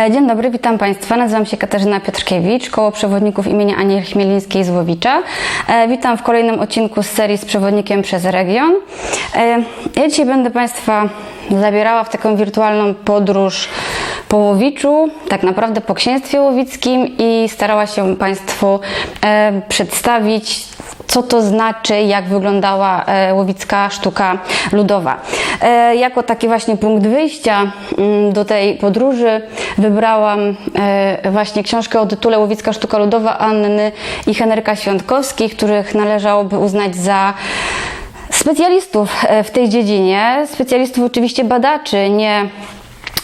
E, Dzień dobry, witam Państwa. Nazywam się Katarzyna Piotrkiewicz, koło przewodników imienia Aniel Chmielińskiej z Łowicza. E, Witam w kolejnym odcinku z serii z przewodnikiem przez region. E, Ja dzisiaj będę Państwa zabierała w taką wirtualną podróż po Łowiczu, tak naprawdę po księstwie łowickim i starała się Państwu przedstawić co to znaczy, jak wyglądała e, łowicka sztuka ludowa. E, jako taki właśnie punkt wyjścia mm, do tej podróży wybrałam e, właśnie książkę o tytule Łowicka sztuka ludowa Anny i Henryka Świątkowskich, których należałoby uznać za specjalistów w tej dziedzinie, specjalistów oczywiście badaczy, nie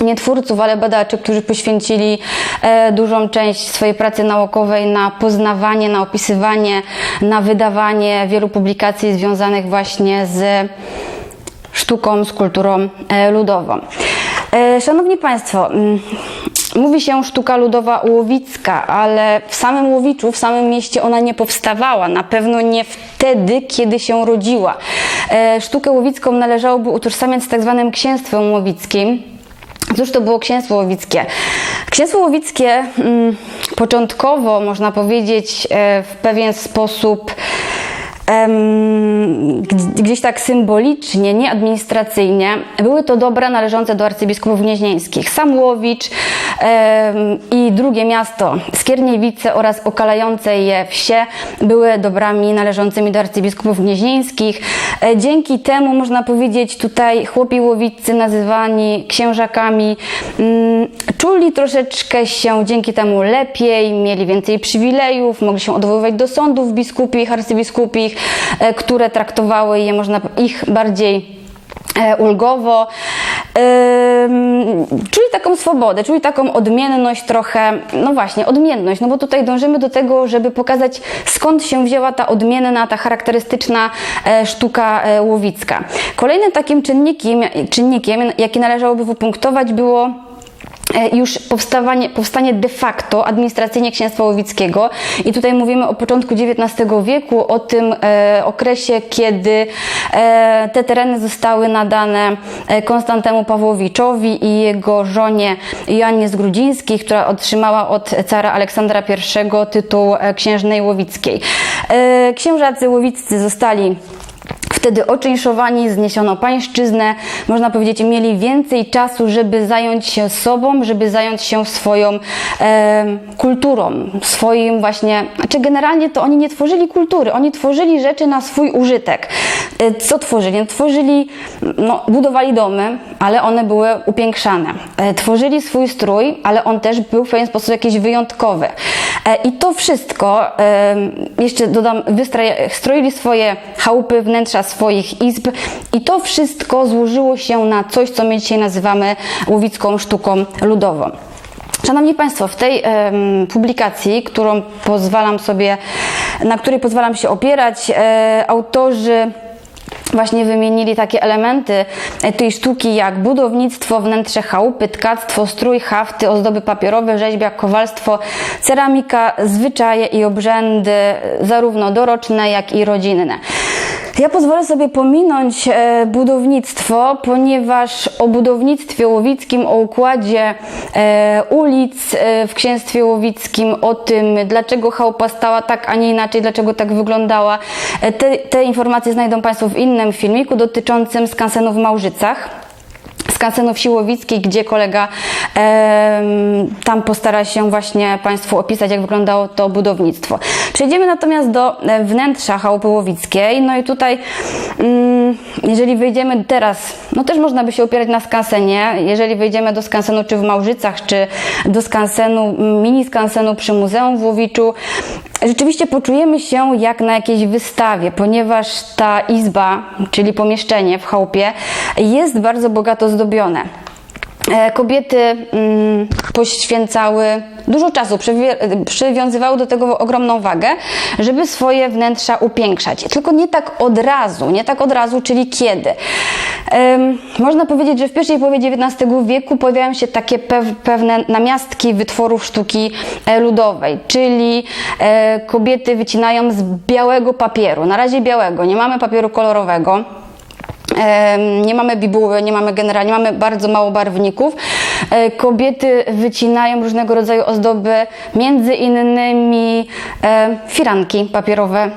nie twórców, ale badaczy, którzy poświęcili e, dużą część swojej pracy naukowej na poznawanie, na opisywanie, na wydawanie wielu publikacji związanych właśnie z sztuką, z kulturą e, ludową. E, Szanowni Państwo, mm, mówi się sztuka ludowa łowicka, ale w samym Łowiczu, w samym mieście ona nie powstawała. Na pewno nie wtedy, kiedy się rodziła. Sztukę łowicką należałoby utożsamiać z tak zwanym księstwem łowickim. Cóż to było księstwo łowickie? Księstwo łowickie mm, początkowo, można powiedzieć, e, w pewien sposób gdzieś tak symbolicznie, nie administracyjnie, były to dobra należące do arcybiskupów gnieźnieńskich. Sam Łowicz em, i drugie miasto, Skierniewice oraz okalające je wsie były dobrami należącymi do arcybiskupów gnieźnieńskich. E, Dzięki temu, można powiedzieć, tutaj chłopi łowiccy nazywani księżakami mm, czuli troszeczkę się dzięki temu lepiej, mieli więcej przywilejów, mogli się odwoływać do sądów biskupich, arcybiskupich, e, które traktowały je, można ich bardziej e, ulgowo. Czuli taką swobodę, czuli taką odmienność trochę, no właśnie, odmienność, no bo tutaj dążymy do tego, żeby pokazać skąd się wzięła ta odmienna, ta charakterystyczna e, sztuka łowicka. Kolejnym takim czynnikiem, czynnikiem jaki należałoby wypunktować było już powstawanie, powstanie de facto administracyjnie księstwa łowickiego i tutaj mówimy o początku XIX wieku, o tym e, okresie, kiedy e, te tereny zostały nadane e, Konstantemu Pawłowiczowi i jego żonie Joannie z Grudzińskich, która otrzymała od cara Aleksandra I tytuł e, księżnej łowickiej. E, księżacy łowiccy zostali Wtedy oczynszowani, zniesiono pańszczyznę, można powiedzieć, mieli więcej czasu, żeby zająć się sobą, żeby zająć się swoją e, kulturą, swoim właśnie, znaczy generalnie to oni nie tworzyli kultury, oni tworzyli rzeczy na swój użytek. E, co tworzyli? Tworzyli, no, budowali domy, ale one były upiększane. E, tworzyli swój strój, ale on też był w pewien sposób jakiś wyjątkowy. E, I to wszystko, e, jeszcze dodam, stroili swoje chałupy, wnętrza swoich izb i to wszystko złożyło się na coś, co my dzisiaj nazywamy łowicką sztuką ludową. Szanowni Państwo, w tej publikacji, którą pozwalam sobie, na której pozwalam się opierać, autorzy właśnie wymienili takie elementy e, tej sztuki jak budownictwo, wnętrze chałupy, tkactwo, strój, hafty, ozdoby papierowe, rzeźbia, kowalstwo, ceramika, zwyczaje i obrzędy, zarówno doroczne, jak i rodzinne. Ja pozwolę sobie pominąć e, budownictwo, ponieważ o budownictwie łowickim, o układzie e, ulic e, w księstwie łowickim, o tym, dlaczego chałupa stała tak, a nie inaczej, dlaczego tak wyglądała, te, te informacje znajdą Państwo w innym filmiku dotyczącym skansenu w Małżycach skansenu wsi Łowickiej, gdzie kolega em, tam postara się właśnie Państwu opisać, jak wyglądało to budownictwo. Przejdziemy natomiast do e, wnętrza chałupy Łowickiej. No i tutaj, mm, jeżeli wejdziemy teraz, no też można by się opierać na skansenie. Jeżeli wejdziemy do skansenu czy w Małżycach, czy do skansenu, mini skansenu przy Muzeum w Łowiczu, rzeczywiście poczujemy się jak na jakiejś wystawie, ponieważ ta izba, czyli pomieszczenie w chałupie, jest bardzo bogato zdobione. E, Kobiety mm, poświęcały dużo czasu, przywi- przywiązywały do tego ogromną wagę, żeby swoje wnętrza upiększać. Tylko nie tak od razu, nie tak od razu, czyli kiedy. Można powiedzieć, że w pierwszej połowie XIX wieku pojawiają się takie pew- pewne namiastki wytworów sztuki e, ludowej, czyli e, kobiety wycinają z białego papieru, na razie białego, nie mamy papieru kolorowego. Nie mamy bibuły, nie mamy generalnie, mamy bardzo mało barwników. e, kobiety wycinają różnego rodzaju ozdoby, między innymi e, firanki papierowe.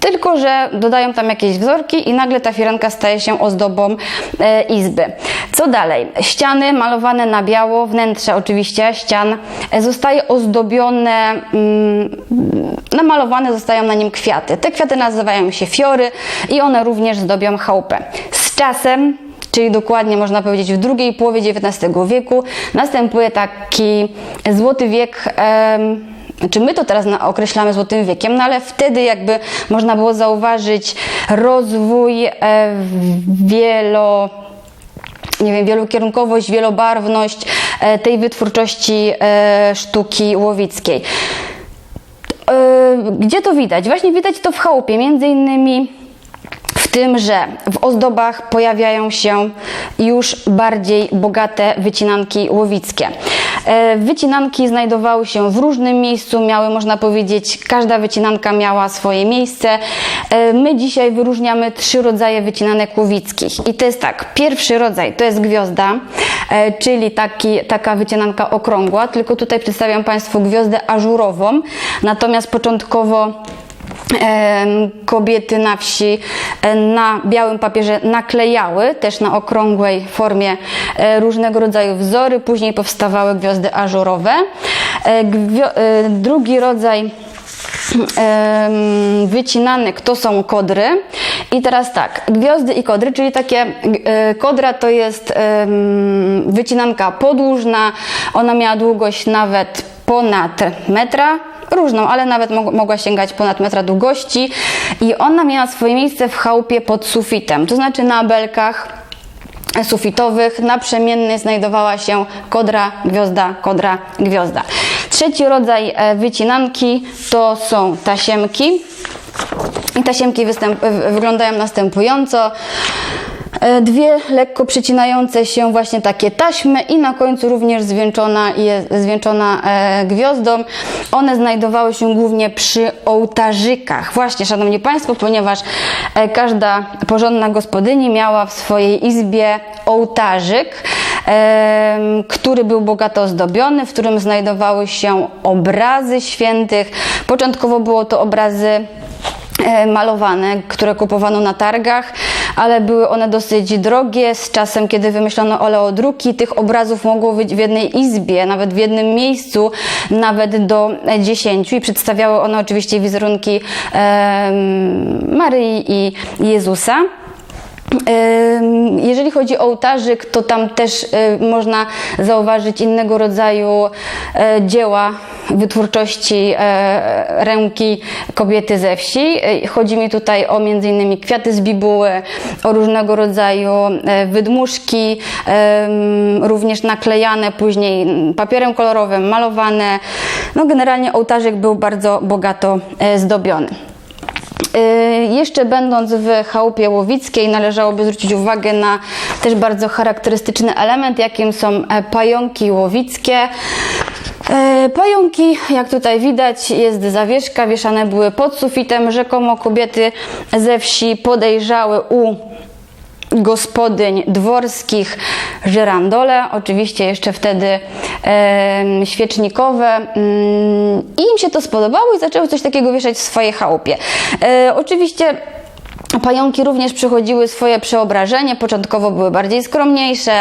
Tylko, że dodają tam jakieś wzorki i nagle ta firanka staje się ozdobą e, izby. Co dalej? Ściany malowane na biało, wnętrze oczywiście ścian e, zostaje ozdobione, mm, namalowane zostają na nim kwiaty. Te kwiaty nazywają się fiory i one również zdobią chałupę. Z czasem czyli dokładnie można powiedzieć w drugiej połowie XIX wieku, następuje taki złoty wiek. em, czy my to teraz określamy złotym wiekiem, no ale wtedy jakby można było zauważyć rozwój e, wielo nie wiem, wielokierunkowość, wielobarwność e, tej wytwórczości e, sztuki łowickiej. E, Gdzie to widać? Właśnie widać to w chałupie, między innymi tym, że w ozdobach pojawiają się już bardziej bogate wycinanki łowickie. E, Wycinanki znajdowały się w różnym miejscu, miały, można powiedzieć, każda wycinanka miała swoje miejsce. E, My dzisiaj wyróżniamy trzy rodzaje wycinanek łowickich. I to jest tak, pierwszy rodzaj to jest gwiazda, e, czyli taki, taka wycinanka okrągła, tylko tutaj przedstawiam Państwu gwiazdę ażurową, natomiast początkowo kobiety na wsi na białym papierze naklejały też na okrągłej formie e, różnego rodzaju wzory, później powstawały gwiazdy ażurowe. E, e, Drugi rodzaj wycinanek to są kodry. I teraz tak, gwiazdy i kodry, czyli takie kodra to jest wycinanka podłużna, ona miała długość nawet ponad metra, różną, ale nawet mog- mogła sięgać ponad metra długości i ona miała swoje miejsce w chałupie pod sufitem, to znaczy na belkach sufitowych naprzemiennie znajdowała się kodra, gwiazda, kodra, gwiazda. Trzeci rodzaj e, wycinanki to są tasiemki. I tasiemki wyglądają następująco. E, Dwie lekko przycinające się właśnie takie taśmy i na końcu również zwieńczona, jest, zwieńczona e, gwiazdą. One znajdowały się głównie przy ołtarzykach. Właśnie, Szanowni Państwo, ponieważ e, każda porządna gospodyni miała w swojej izbie ołtarzyk, który był bogato ozdobiony, w którym znajdowały się obrazy świętych. Początkowo było to obrazy malowane, które kupowano na targach, ale były one dosyć drogie. Z czasem, kiedy wymyślono oleodruki, tych obrazów mogło być w jednej izbie, nawet w jednym miejscu, nawet do e, 10 i przedstawiały one oczywiście wizerunki em, Maryi i Jezusa. Jeżeli chodzi o ołtarzyk, to tam też y, można zauważyć innego rodzaju e, dzieła wytwórczości e, ręki kobiety ze wsi. E, Chodzi mi tutaj o innymi kwiaty z bibuły, o różnego rodzaju e, wydmuszki, również naklejane później papierem kolorowym, malowane. No generalnie ołtarzyk był bardzo bogato e, zdobiony. Y, Jeszcze będąc w chałupie łowickiej należałoby zwrócić uwagę na też bardzo charakterystyczny element, jakim są e, pająki łowickie. E, Pająki, jak tutaj widać, jest zawieszka, wieszane były pod sufitem. Rzekomo kobiety ze wsi podejrzały u gospodyń dworskich żyrandole, oczywiście jeszcze wtedy em, świecznikowe mm, i im się to spodobało i zaczęły coś takiego wieszać w swojej chałupie. E, oczywiście Pająki również przechodziły swoje przeobrażenie. Początkowo były bardziej skromniejsze.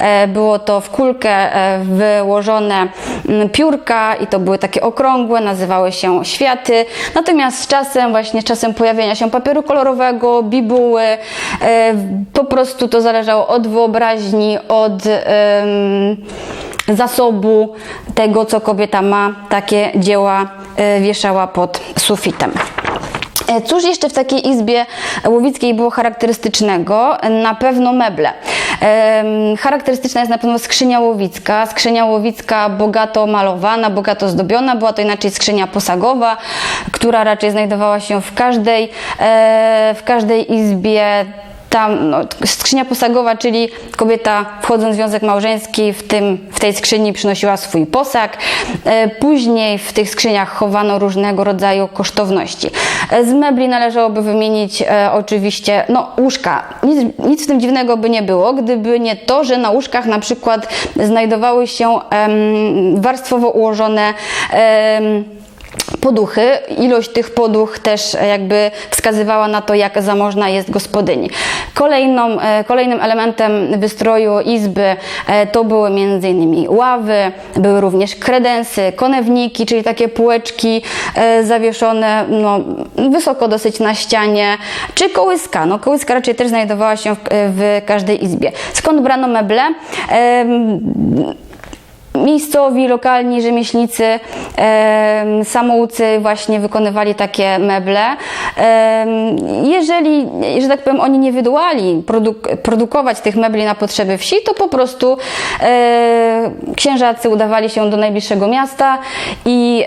E, Było to w kulkę e, wyłożone mm, piórka i to były takie okrągłe, nazywały się światy. Natomiast z czasem, właśnie z czasem pojawienia się papieru kolorowego, bibuły, e, po prostu to zależało od wyobraźni, od zasobu tego, co kobieta ma. Takie dzieła wieszała pod sufitem. E, Cóż jeszcze w takiej izbie łowickiej było charakterystycznego? Na pewno meble. Em, Charakterystyczna jest na pewno skrzynia łowicka. Skrzynia łowicka bogato malowana, bogato zdobiona. Była to inaczej skrzynia posagowa, która raczej znajdowała się w każdej, e, w każdej izbie tam no, skrzynia posagowa, czyli kobieta wchodząc w związek małżeński, w, tym, w tej skrzyni przynosiła swój posag. E, Później w tych skrzyniach chowano różnego rodzaju kosztowności. E, Z mebli należałoby wymienić e, oczywiście no, łóżka. Nic, nic w tym dziwnego by nie było, gdyby nie to, że na łóżkach na przykład znajdowały się em, warstwowo ułożone em, poduchy. Ilość tych poduch też e, jakby wskazywała na to, jak zamożna jest gospodyni. Kolejną, e, kolejnym elementem wystroju izby e, to były m.in. ławy, były również kredensy, konewniki, czyli takie półeczki zawieszone no, wysoko dosyć na ścianie, czy kołyska. No, kołyska raczej też znajdowała się w, w każdej izbie. Skąd brano meble? Miejscowi, lokalni rzemieślnicy, em, samoucy właśnie wykonywali takie meble. Jeżeli, że tak powiem, oni nie wydołali produk- produkować tych mebli na potrzeby wsi, to po prostu e, księżacy udawali się do najbliższego miasta i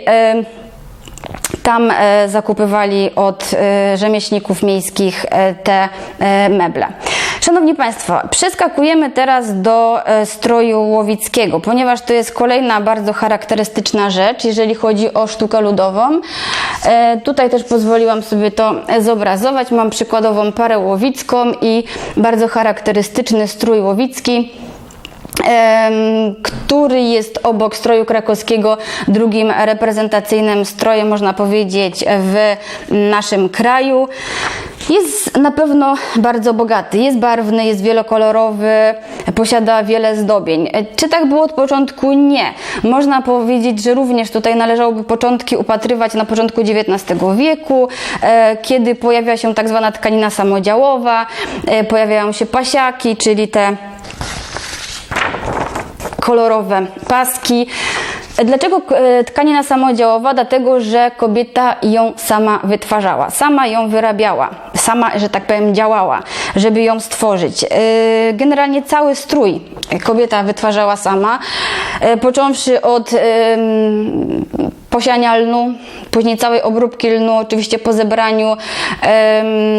tam e, zakupywali od e, rzemieślników miejskich te meble. Szanowni Państwo, przeskakujemy teraz do e, stroju łowickiego, ponieważ to jest kolejna bardzo charakterystyczna rzecz, jeżeli chodzi o sztukę ludową. E, Tutaj też pozwoliłam sobie to zobrazować. Mam przykładową parę łowicką i bardzo charakterystyczny strój łowicki który jest obok stroju krakowskiego drugim reprezentacyjnym strojem, można powiedzieć, w naszym kraju. Jest na pewno bardzo bogaty, jest barwny, jest wielokolorowy, posiada wiele zdobień. E, Czy tak było od początku? Nie. Można powiedzieć, że również tutaj należałoby początki upatrywać na początku XIX wieku, e, kiedy pojawia się tak zwana tkanina samodziałowa, e, pojawiają się pasiaki, czyli te kolorowe paski. Dlaczego tkanina samodziałowa? Dlatego, że kobieta ją sama wytwarzała, sama ją wyrabiała, sama, że tak powiem, działała, żeby ją stworzyć. E, Generalnie cały strój kobieta wytwarzała sama, e, począwszy od em, posiania lnu, później całej obróbki lnu, oczywiście po zebraniu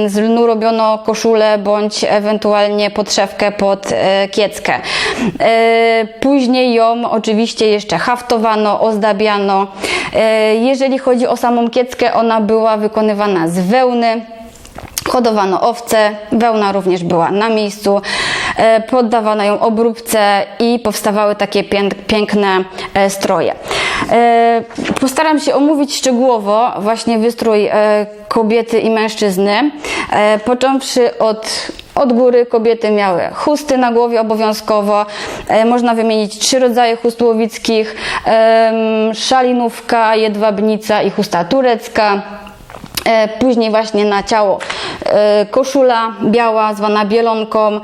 z lnu robiono koszulę bądź ewentualnie podszewkę pod kieckę. Później ją oczywiście jeszcze haftowano, ozdabiano. Jeżeli chodzi o samą kieckę, ona była wykonywana z wełny. Hodowano owce, wełna również była na miejscu, e, poddawano ją obróbce i powstawały takie pięk- piękne e, stroje. E, Postaram się omówić szczegółowo właśnie wystrój kobiety i mężczyzny, począwszy od od góry kobiety miały chusty na głowie obowiązkowo. Można wymienić trzy rodzaje chust łowickich: szalinówka, jedwabnica i chusta turecka. E, Później właśnie na ciało e, koszula biała, zwana bielonką.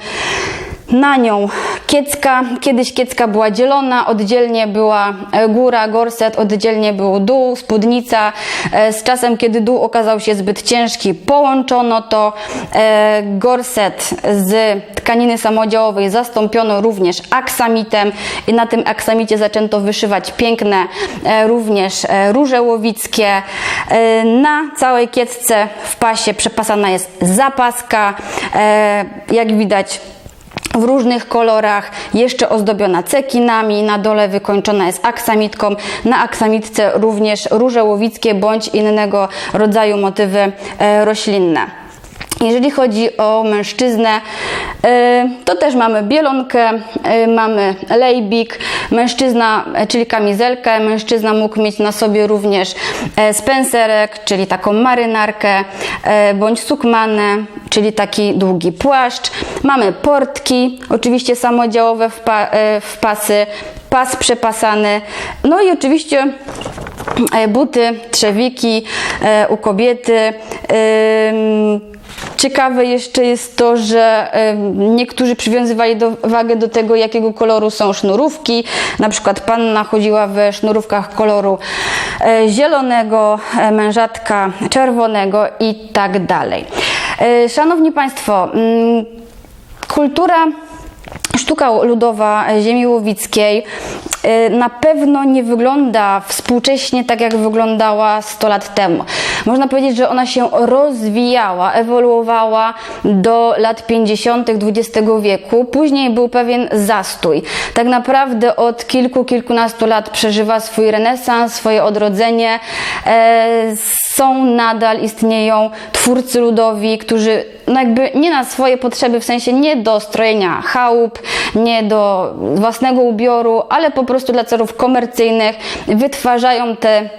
Na nią kiecka. Kiedyś kiecka była dzielona, oddzielnie była e, góra, gorset, oddzielnie był dół, spódnica. E, Z czasem, kiedy dół okazał się zbyt ciężki, połączono to. E, Gorset z tkaniny samodziałowej zastąpiono również aksamitem i na tym aksamicie zaczęto wyszywać piękne również róże łowickie. Na całej kiecce w pasie przepasana jest zapaska. Jak widać w różnych kolorach, jeszcze ozdobiona cekinami, na dole wykończona jest aksamitką, na aksamitce również róże łowickie bądź innego rodzaju motywy e, roślinne. Jeżeli chodzi o mężczyznę, e, to też mamy bielonkę, e, mamy lejbik, mężczyzna, e, czyli kamizelkę, mężczyzna mógł mieć na sobie również e, spencerek, czyli taką marynarkę, e, bądź sukmanę, czyli taki długi płaszcz. Mamy portki, oczywiście samodziałowe w, pa, w pasy, pas przepasany, no i oczywiście buty, trzewiki u kobiety. Ciekawe jeszcze jest to, że niektórzy przywiązywali do, wagę do tego, jakiego koloru są sznurówki. Na przykład panna chodziła we sznurówkach koloru e, zielonego, e, mężatka czerwonego i tak dalej. E, Szanowni Państwo, mm, kultura Sztuka ludowa ziemi łowickiej na pewno nie wygląda współcześnie tak, jak wyglądała 100 lat temu. Można powiedzieć, że ona się rozwijała, ewoluowała do lat 50. XX wieku. Później był pewien zastój. Tak naprawdę od kilku, kilkunastu lat przeżywa swój renesans, swoje odrodzenie. E, są nadal, istnieją twórcy ludowi, którzy no jakby nie na swoje potrzeby, w sensie nie do strojenia chałup, nie do własnego ubioru, ale po prostu dla celów komercyjnych wytwarzają te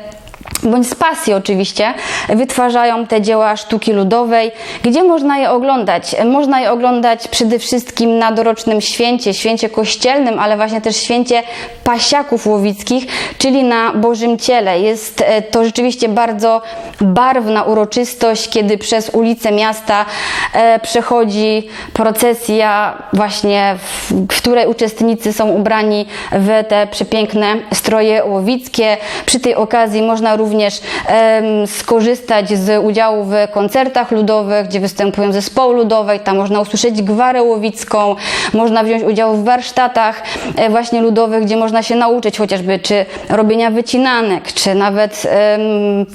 bądź z pasji oczywiście, wytwarzają te dzieła sztuki ludowej. Gdzie można je oglądać? Można je oglądać przede wszystkim na dorocznym święcie, święcie kościelnym, ale właśnie też święcie pasiaków łowickich, czyli na Bożym Ciele. Jest e, to rzeczywiście bardzo barwna uroczystość, kiedy przez ulice miasta e, przechodzi procesja właśnie, w, której uczestnicy są ubrani w te przepiękne stroje łowickie. Przy tej okazji można również em, skorzystać z udziału w koncertach ludowych, gdzie występują zespoły ludowe, tam można usłyszeć gwarę łowicką, można wziąć udział w warsztatach e, właśnie ludowych, gdzie można się nauczyć chociażby czy robienia wycinanek, czy nawet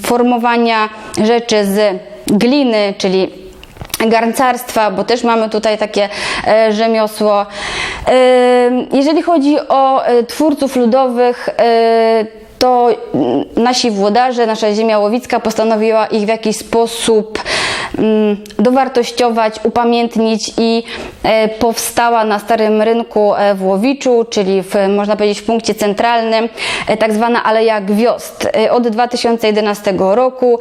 formowania rzeczy z gliny, czyli garncarstwa, bo też mamy tutaj takie e, rzemiosło. E, jeżeli chodzi o twórców ludowych, to nasi włodarze, nasza ziemia łowicka postanowiła ich w jakiś sposób mm, dowartościować, upamiętnić i e, powstała na Starym Rynku e, w Łowiczu, czyli w, można powiedzieć w punkcie centralnym, e, tak zwana Aleja Gwiazd. E, Od 2011 roku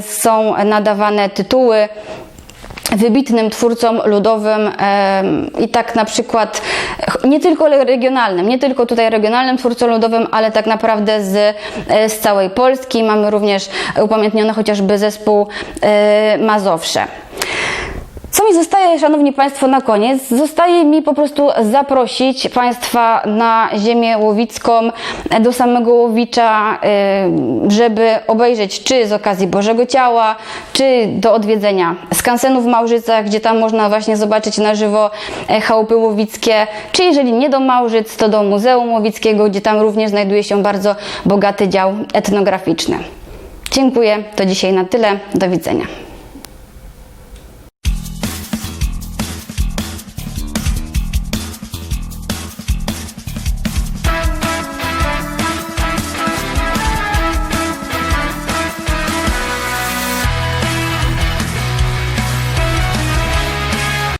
są nadawane tytuły wybitnym twórcom ludowym i tak na przykład nie tylko regionalnym, nie tylko tutaj regionalnym twórcom ludowym, ale tak naprawdę z, e, z całej Polski. Mamy również upamiętniony chociażby zespół e, Mazowsze. Co mi zostaje, Szanowni Państwo, na koniec? Zostaje mi po prostu zaprosić Państwa na ziemię łowicką, do samego Łowicza, y, żeby obejrzeć czy z okazji Bożego Ciała, czy do odwiedzenia skansenu w Małżycach, gdzie tam można właśnie zobaczyć na żywo e, chałupy łowickie, czy jeżeli nie do Małżyc, to do Muzeum Łowickiego, gdzie tam również znajduje się bardzo bogaty dział etnograficzny. Dziękuję, to dzisiaj na tyle. Do widzenia.